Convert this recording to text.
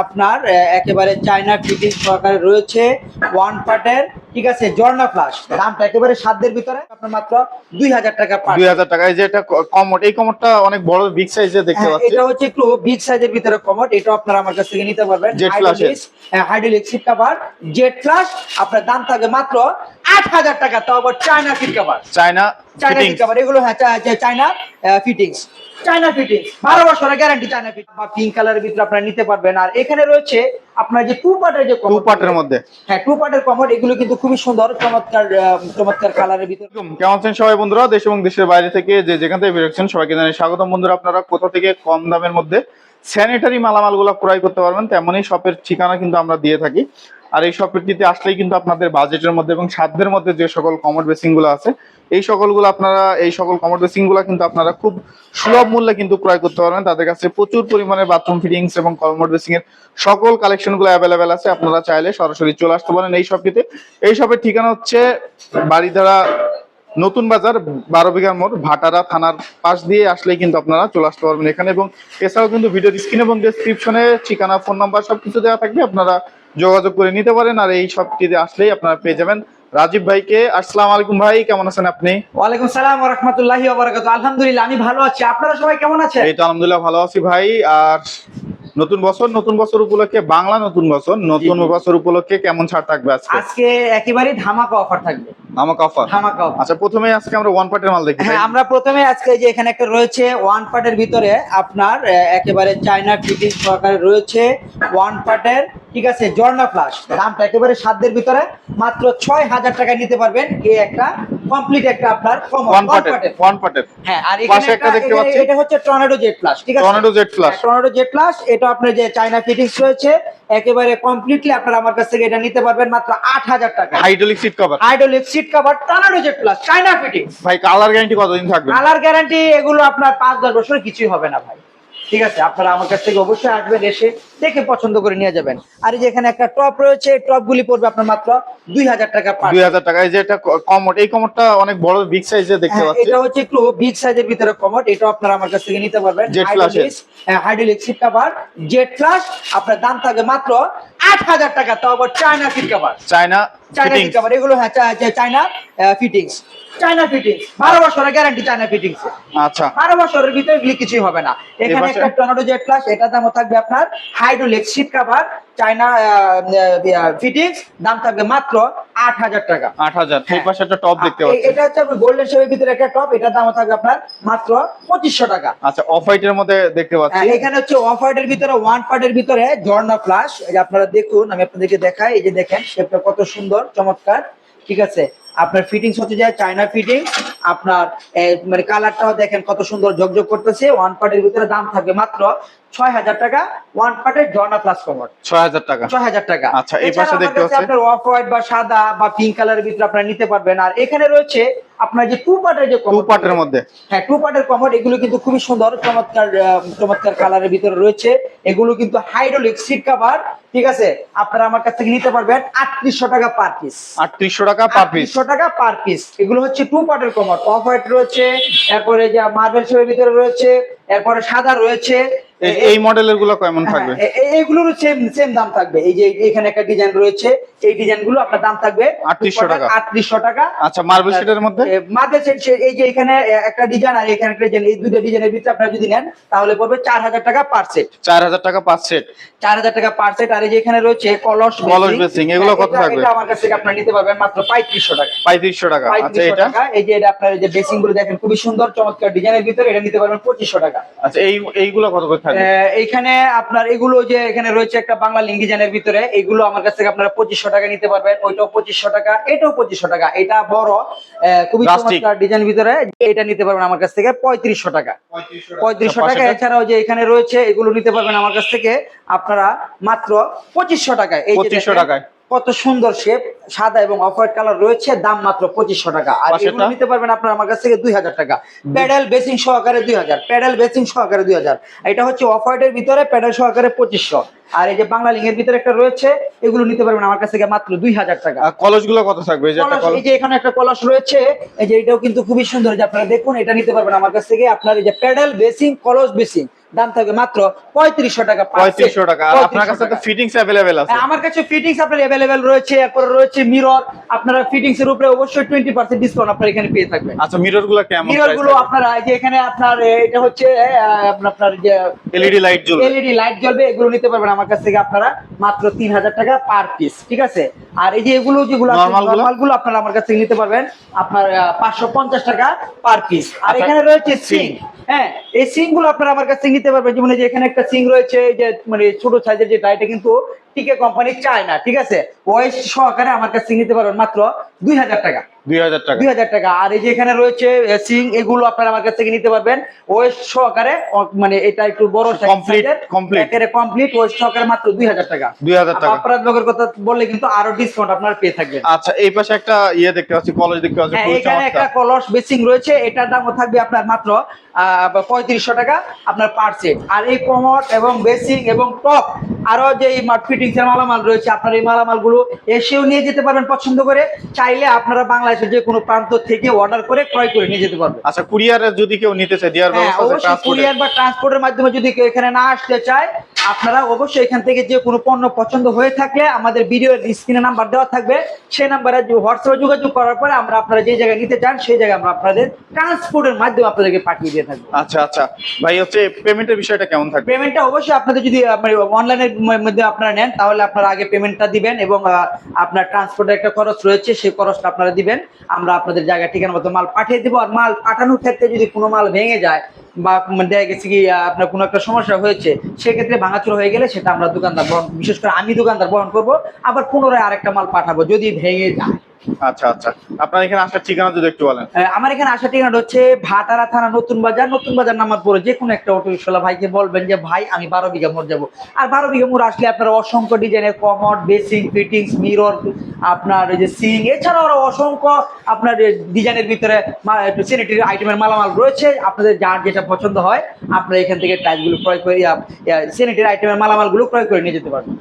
আপনার একেবারে China fitting সহকারে রয়েছে ওয়ান পার্টের। ঠিক আছে জর্না প্লাস দামটা একেবারে সাধ্যের ভিতরে। আপনার মাত্র দুই হাজার টাকা দুই হাজার টাকা। এই যে এটা কমোড এই কমোডটা অনেক বড় বিগ সাইজে দেখতে হ্যাঁ, পাচ্ছি। এটা হচ্ছে একটু বিগ সাইজের ভিতরে কমট এটা আপনারা আমার কাছ থেকে নিতে পারবেন। Flash এর। Hydraulic seat cover jet flush আপনার দাম থাকবে মাত্র আট হাজার টাকা তাও আবার China cover China China fitting cover এগুলো হ্যাঁ চায়না ফিটিংস চায়না ফিটিংস বারো বছরের গ্যারান্টি চায়না ফিটিং বা পিঙ্ক কালারের ভিতরে আপনারা নিতে পারবেন। আর এখানে রয়েছে আপনার যে টু পার্টের যে টু পার্টের মধ্যে। হ্যাঁ টু পার্টের কমোড এগুলো কিন্তু খুবই সুন্দর চমৎকার চমৎকার কালারের ভিতরে। কেমন আছেন সবাই বন্ধুরা? দেশ এবং দেশের বাইরে থেকে যে যেখান থেকে বেরোচ্ছেন সবাইকে জানাই স্বাগতম। বন্ধুরা আপনারা কোথা থেকে কম দামের মধ্যে স্যানিটারি মালামালগুলো ক্রয় করতে পারবেন তেমনই শপের ঠিকানা কিন্তু আমরা দিয়ে থাকি। আর এই শপটিতে আসলেই কিন্তু আপনাদের বাজেটের মধ্যে এবং সাধ্যের মধ্যে যে সকল কমোড বেসিংগুলো আছে, এই সকলগুলো আপনারা, এই সকল কমোড বেসিংগুলো কিন্তু আপনারা খুব সুলভ মূল্যে কিন্তু ক্রয় করতে পারবেন। তাদের কাছে প্রচুর পরিমাণে বাথরুম ফিটিংস এবং কমোড বেসিং এর সকল কালেকশনগুলো অ্যাভেলেবেল আছে। আপনারা চাইলে সরাসরি চলে আসতে পারেন এই শপটিতে এই শপের ঠিকানা হচ্ছে বাড়িধারা নতুন বাজার, বারো বিঘার মোড়, ভাটারা থানার পাশ দিয়ে আসলেই কিন্তু আপনারা চলে আসতে পারবেন এখানে। এবং এছাড়াও কিন্তু ভিডিও স্ক্রিন এবং ডেসক্রিপশনে ঠিকানা ফোন নাম্বার সবকিছু দেওয়া থাকবে। আপনারা যোগাযোগ করে নিতে পারেন আর এই শপটিতে আসলেই আপনারা পেয়ে যাবেন। রাজীব ভাইকে আসসালাম আলাইকুম ভাই কেমন আছেন আপনি? ওয়ালাইকুম সালাম ওয়া রাহমাতুল্লাহি ওয়া আলহামদুলিল্লাহ আমি ভালো আছি। আপনারা সবাই কেমন আছেন? এই তো আলহামদুলিল্লাহ ভালো আছি ভাই। আর নতুন বছর নতুন বছর উপলক্ষে বাংলা নতুন বছর নতুন। বছর উপলক্ষে কেমন ছাড় থাকবে আজকে? আজকে একেবারেই ধামাকা অফার থাকবে। অফার ধামাকা। আচ্ছা প্রথমে আজকে আমরা ওয়ান পার্টের মাল দেখি হ্যাঁ আমরা প্রথমে আজকে যে এখানে একটা রয়েছে ওয়ান পার্টের ভিতরে আপনার একেবারে চায়না ফিটিং সহকারে রয়েছে ওয়ান পার্টের ঠিক আছে জর্না প্লাস দামটা একেবারে সাধ্যের ভিতরে মাত্র ছয় হাজার টাকা নিতে পারবেন এই একটা কমপ্লিট একটা আপনার ওয়ান পার্টের ওয়ান পার্টের হ্যাঁ আর পাশে এখানে একটা দেখতে পাচ্ছি। এটা হচ্ছে টর্নেডো জেট প্লাস ঠিক আছে? Tornado jet flush tornado jet এটা আপনার যে চায়না ফিটিংস রয়েছে একেবারে কমপ্লিটলি আপনারা আমার কাছ থেকে এটা নিতে পারবেন মাত্র আট হাজার টাকা। Hydraulic seat cover hydraulic seat cover টানার প্লাস চায়না ফিটিংস ভাই কালার গ্যারান্টি কতদিন থাকবে? কালার গ্যারান্টি এগুলো আপনার পাঁচ দশ বছর কিছুই হবে না ভাই। ঠিক আছে আপনারা আমার কাছ থেকে অবশ্যই আসবেন এসে দেখে পছন্দ করে নিয়ে যাবেন। আর এই যে এখানে একটা টপ রয়েছে টপ গুলি পড়বে আপনার মাত্র দুই হাজার টাকা দুই হাজার টাকা এই যে এটা কমোড এই কমোডটা অনেক বড় বিগ সাইজে দেখতে হ্যাঁ, পাচ্ছি। এটা হচ্ছে একটু বিগ সাইজের ভিতরে কমোড এটা আপনারা আমার কাছ থেকে নিতে পারবেন। Flash এর। Hydraulic seat cover jet flush আপনার দাম থাকবে মাত্র আট হাজার টাকা। তাও আবার China seat cover China China seat cover এগুলো হ্যাঁ চায়না ফিটিংস চায়না ফিটিংস বারো বছরের গ্যারান্টি চায়না ফিটিংস আচ্ছা। বারো বছরের ভিতরে এগুলি কিছুই হবে না। এখানে? একটা টর্নেডো জেট প্লাস এটা থাকবে আপনার hydraulic seat cover China fittings দাম থাকবে মাত্র আট হাজার টাকা। আট হাজার। এই হ্যাঁ। পাশে একটা টপ দেখতে এ- পাচ্ছি। এটা হচ্ছে গোল্ডেন শেপের ভিতরে একটা টপ এটার দামও থাকবে আপনার মাত্র পঁচিশশো টাকা। আচ্ছা অফ হোয়াইটের মধ্যে দেখতে পাচ্ছি। হ্যাঁ, এখানে হচ্ছে অফ হোয়াইটের ভিতরে ওয়ান পার্টের ভিতরে ঝর্ণা ফ্লাশ এই আপনারা দেখুন আমি আপনাদেরকে দেখাই এই যে দেখেন শেপটা কত সুন্দর চমৎকার। ঠিক আছে? আপনার ফিটিংস হতে যায় চায়না ফিটিং আপনার মানে কালারটাও দেখেন কত সুন্দর ঝকঝক করতেছে ওয়ান পার্টের ভিতরে দাম থাকে মাত্র ছয় হাজার টাকা ওয়ান পার্টের ঝর্ণা প্লাস কভার ছয় হাজার টাকা। ছয় হাজার টাকা। আচ্ছা, এই পাশে দেখতে আমার আপনার অফ হোয়াইট বা সাদা বা পিঙ্ক কালারের ভিতরে আপনারা নিতে পারবেন। আর এখানে রয়েছে আপনার যে টু পার্টের যে টু পার্টের মধ্যে। হ্যাঁ টু পার্টের কমোড এগুলো কিন্তু খুবই সুন্দর চমৎকার চমৎকার কালারের ভিতরে রয়েছে। এগুলো কিন্তু হাইড্রোলিক সিট কভার ঠিক আছে? আপনারা আমার কাছ থেকে নিতে পারবেন আটত্রিশশো টাকা পার পিস আটত্রিশশো টাকা পার পিস টাকা পার পিস এগুলো হচ্ছে টু পার্টের কমোড অফ হোয়াইট রয়েছে এরপরে যা মার্বেল শেপের ভিতরে রয়েছে এরপরে সাদা রয়েছে এই মডেলেরগুলো কেমন থাকবে? হ্যাঁ, এ- এ- এগুলোর সেম সেম দাম থাকবে। এই যে এখানে একটা ডিজাইন রয়েছে এই ডিজাইনগুলো আপনার দাম থাকবে 3800 টাকা। আটত্রিশশো টাকা। আচ্ছা মার্বেল শিটের মধ্যে? মার্বেল সেট এই যে এখানে একটা ডিজাইন আর এখানে একটা ডিজাইন এই দুটো ডিজাইনের ভিতরে আপনারা যদি নেন তাহলে পড়বে চার হাজার টাকা পার সেট চার হাজার টাকা পাঁচ সেট চার হাজার টাকা পার সেট আর এই যে এখানে রয়েছে কলস কলস বেসিং, এগুলো কত থাকবে? এটা আমার কাছ থেকে আপনারা নিতে পারবেন মাত্র পঁয়ত্রিশশো টাকা। পঁয়ত্রিশশো টাকা। আচ্ছা এটা? এই যে এটা আপনার এই যে বেসিংগুলো দেখেন খুবই সুন্দর চমৎকার ডিজাইনের ভিতরে এটা নিতে পারবেন পঁচিশশো টাকা। আচ্ছা এই এইগুলো কত করে থাকবে? এইখানে আপনার এগুলো যে এখানে রয়েছে একটা বাংলা লিঙ্ক ডিজাইনের ভিতরে এগুলো আমার কাছ থেকে আপনারা পঁচিশশো টাকা নিতে পারবেন ওইটাও পঁচিশশো টাকা এটাও পঁচিশশো টাকা এটা বড় আহ, খুবই চমৎকার ডিজাইন ভিতরে এটা নিতে পারবেন আমার কাছ থেকে পঁয়ত্রিশশো টাকা। পঁয়ত্রিশশো আচ্ছা, টাকা এছাড়াও যে এখানে রয়েছে এগুলো নিতে পারবেন আমার কাছ থেকে আপনারা মাত্র পঁচিশশো টাকায়। এই যে 2500 দেখেন, টাকায়। কত সুন্দর শেপ সাদা এবং অফ হোয়াইট কালার রয়েছে দাম মাত্র পঁচিশশো টাকা। আর? এগুলো নিতে পারবেন আপনার আমার কাছ থেকে দুই হাজার টাকা। প্যাডেল বেসিং সহকারে দুই হাজার প্যাডেল বেসিং সহকারে দুই হাজার। এটা হচ্ছে অফ হোয়াইটের ভিতরে প্যাডেল সহকারে পঁচিশশো। আর এই যে বাংলা লিঙ্গের ভিতরে একটা রয়েছে এগুলো নিতে পারবেন আমার কাছ থেকে মাত্র দুই হাজার টাকা। কলসগুলো কত থাকবে? এই যে এখানে একটা কলস রয়েছে এই যে এটাও কিন্তু খুবই সুন্দর যে আপনারা দেখুন এটা নিতে পারবেন আমার কাছ থেকে। আপনার এই যে প্যাডেল বেসিং কলস বেসিং দাম থাকবে মাত্র পঁয়ত্রিশশো টাকা পঁয়ত্রিশশো টাকা। আপনার কাছে তো ফিটিংস অ্যাভেলেবেল আছে। হ্যাঁ, আমার কাছে ফিটিংস আপনার অ্যাভেলেবেল রয়েছে এরপরে রয়েছে মিরর আপনারা ফিটিংস এর উপরে অবশ্যই টোয়েন্টি পার্সেন্ট ডিসকাউন্ট আপনারা এখানে পেয়ে থাকবেন। আচ্ছা মিররগুলো কেমন মিররগুলো আপনারা যে এখানে আপনার এটা হচ্ছে আপনার যে এলইডি লাইট জ্বলবে। এলইডি লাইট জ্বলবে এগুলো নিতে পারবেন আমার কাছ থেকে আপনারা মাত্র তিন হাজার টাকা পার পিস ঠিক আছে? আর এই যে এগুলো যেগুলো Normal গুলো? নর্মালগুলো আপনারা আমার কাছে নিতে পারবেন। আপনার পাঁচশো পঞ্চাশ টাকা পার পিস আর আচ্ছা, এখানে রয়েছে সিং। হ্যাঁ এই সিংগুলো আপনারা আমার কাছে নিতে পারবেন। যেমন যে এখানে একটা সিং রয়েছে এই যে মানে ছোট সাইজের যেটা এটা কিন্তু টিকে কোম্পানি চায় না ঠিক আছে? ওয়েস্ট সহকারে আমার কাছে নিতে পারবেন মাত্র দুই হাজার টাকা। দুই হাজার টাকা। দুই হাজার টাকা। আর এই যে এখানে রয়েছে সিং এগুলো আপনারা আমার কাছ থেকে নিতে পারবেন। ওয়েস্ট সহকারে মানে এটা একটু বড় Complete, complete। কমপ্লিট ওয়েস্ট সহকারে মাত্র দুই হাজার টাকা। দুই হাজার টাকা। অপরাধ লোকের কথা বললে কিন্তু আরও ডিসকাউন্ট আপনারা পেয়ে থাকবেন। আচ্ছা এই পাশে একটা ইয়ে দেখতে পাচ্ছি কলেজ দেখতে পাচ্ছি হ্যাঁ এখানে একটা কলস বেসিং রয়েছে এটার দামও থাকবে আপনার মাত্র পঁয়ত্রিশশো টাকা আপনার পার সেট আর এই কমট এবং বেসিং এবং টপ আরও যে এই মালামাল রয়েছে আপনার এই মালামালগুলো এসেও নিয়ে যেতে পারবেন পছন্দ করে। চাইলে আপনারা বাংলাদেশের যে কোনো প্রান্ত থেকে অর্ডার করে ক্রয় করে নিয়ে যেতে পারবেন। আচ্ছা কুরিয়ারে যদি কেউ নিতে চায় দেওয়ার হ্যাঁ ব্যবস্থা আছে? কুরিয়ার বা ট্রান্সপোর্টের মাধ্যমে যদি কেউ এখানে না আসতে চায় আপনারা অবশ্যই এখান থেকে যে কোনো পণ্য পছন্দ হয়ে থাকলে আমাদের ভিডিওর স্ক্রিনে নাম্বার দেওয়া থাকবে। সেই নাম্বারে হোয়াটসঅ্যাপে যোগাযোগ করার পরে আমরা আপনারা যে জায়গায় নিতে চান সেই জায়গায় আমরা আপনাদের ট্রান্সপোর্টের মাধ্যমে আপনাদেরকে পাঠিয়ে দিয়ে থাকব। আচ্ছা আচ্ছা। ভাই হচ্ছে পেমেন্টের বিষয়টা কেমন থাকবে? পেমেন্টটা অবশ্যই আপনাদের যদি অনলাইনের মধ্যে আপনারা নেন, তাহলে আপনারা আগে পেমেন্টটা দিবেন এবং আপনার ট্রান্সপোর্টের একটা খরচ রয়েছে, সেই খরচটা আপনারা দিবেন। আমরা আপনাদের জায়গায় ঠিকানা মতো মাল পাঠিয়ে দেবো আর মাল পাঠানোর ক্ষেত্রে যদি কোনো মাল ভেঙে যায় বা মানে দেখা গেছে কি আপনার কোনো একটা সমস্যা হয়েছে, সেক্ষেত্রে ভাঙাচুর হয়ে গেলে সেটা আমরা দোকানদার বহন বিশেষ করে আমি দোকানদার বহন করব, আবার পুনরায় আরেকটা মাল পাঠাবো যদি ভেঙে যায়। আচ্ছা আচ্ছা। আপনার এখানে আসার ঠিকানা যদি একটু বলেন। আমার এখানে আসা ঠিকানা হচ্ছে থানা, নতুন বাজার। নতুন বাজার নামার পরে যে কোনো একটা অটো ভাইকে বলবেন যে, ভাই, আমি বারো বিঘা মোড় যাব। আর বারো বিঘা মোড় আসলে অসংখ্য ডিজাইনের কমট বেসিং ফিটিংস মিরর আপনার ওই যে সিং এছাড়াও অসংখ্য আপনার ডিজাইনের ভিতরে স্যানিটারি আইটেমের মালামাল রয়েছে। আপনাদের যার যেটা পছন্দ হয়, আপনারা এখান থেকে টাইলগুলো ক্রয় করে স্যানিটারি আইটেমের মালামালগুলো ক্রয় করে নিয়ে যেতে পারবেন।